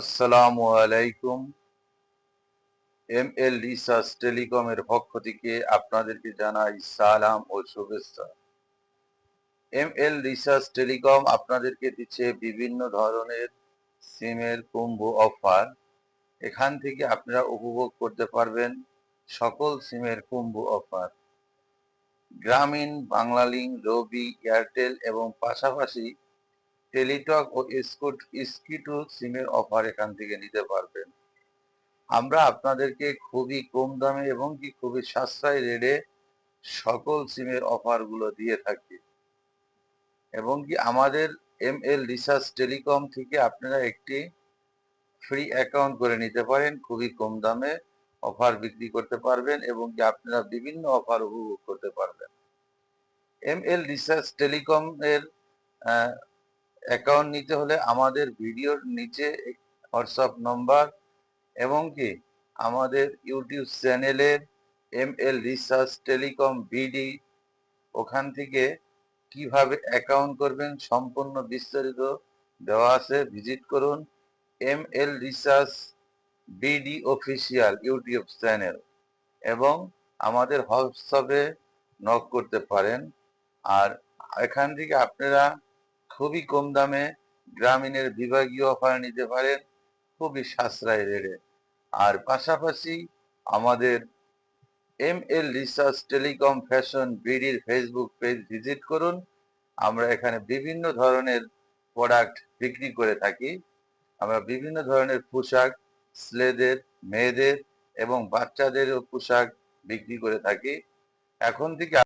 আসসালামু আলাইকুম। M L research টেলিকমের পক্ষ থেকে আপনাদেরকে জানাই সালাম ও শুভেচ্ছা। এম এল রিসার্চ টেলিকম আপনাদেরকে দিচ্ছে বিভিন্ন ধরনের সিমের কুম্ভ অফার। এখান থেকে আপনারা উপভোগ করতে পারবেন সকল সিমের কুম্ভ অফার। গ্রামীণ বাংলালিং রবি, এয়ারটেল এবং পাশাপাশি টেলিটক ও স্কুট স্কিটু সিমের অফার এখান থেকে নিতে পারবেন। আমরা আপনাদেরকে খুবই কম দামে এবং কি খুবই সাশ্রয় রেটে সকল সিমের অফারগুলো দিয়ে থাকি। এবং কি আমাদের এম এল রিসার্চ টেলিকম থেকে আপনারা একটি ফ্রি অ্যাকাউন্ট করে নিতে পারেন, খুবই কম দামে অফার বিক্রি করতে পারবেন এবং কি আপনারা বিভিন্ন অফার উপভোগ করতে পারবেন। এম এল রিসার্চ টেলিকম এর অ্যাকাউন্ট নিতে হলে আমাদের ভিডিওর নিচে হোয়াটসঅ্যাপ নম্বর এবং কি আমাদের ইউটিউব চ্যানেলের M L research telecom BD ওখান থেকে কীভাবে অ্যাকাউন্ট করবেন সম্পূর্ণ বিস্তারিত দেওয়া আছে। ভিজিট করুন M L research BD official YouTube channel এবং আমাদের হোয়াটসঅ্যাপে নক করতে পারেন। আর এখান থেকে আপনারা খুবই কম দামে গ্রামীণের বিভাগীয় অফার নিতে পারেন, খুবই সাশ্রয় রেটে। আর পাশাপাশি আমাদের M L research telecom fashion বিডির Facebook page visit করুন। আমরা এখানে বিভিন্ন ধরনের প্রোডাক্ট বিক্রি করে থাকি। আমরা বিভিন্ন ধরনের পোশাক, ছেলেদের, মেয়েদের এবং বাচ্চাদেরও পোশাক বিক্রি করে থাকি। এখন থেকে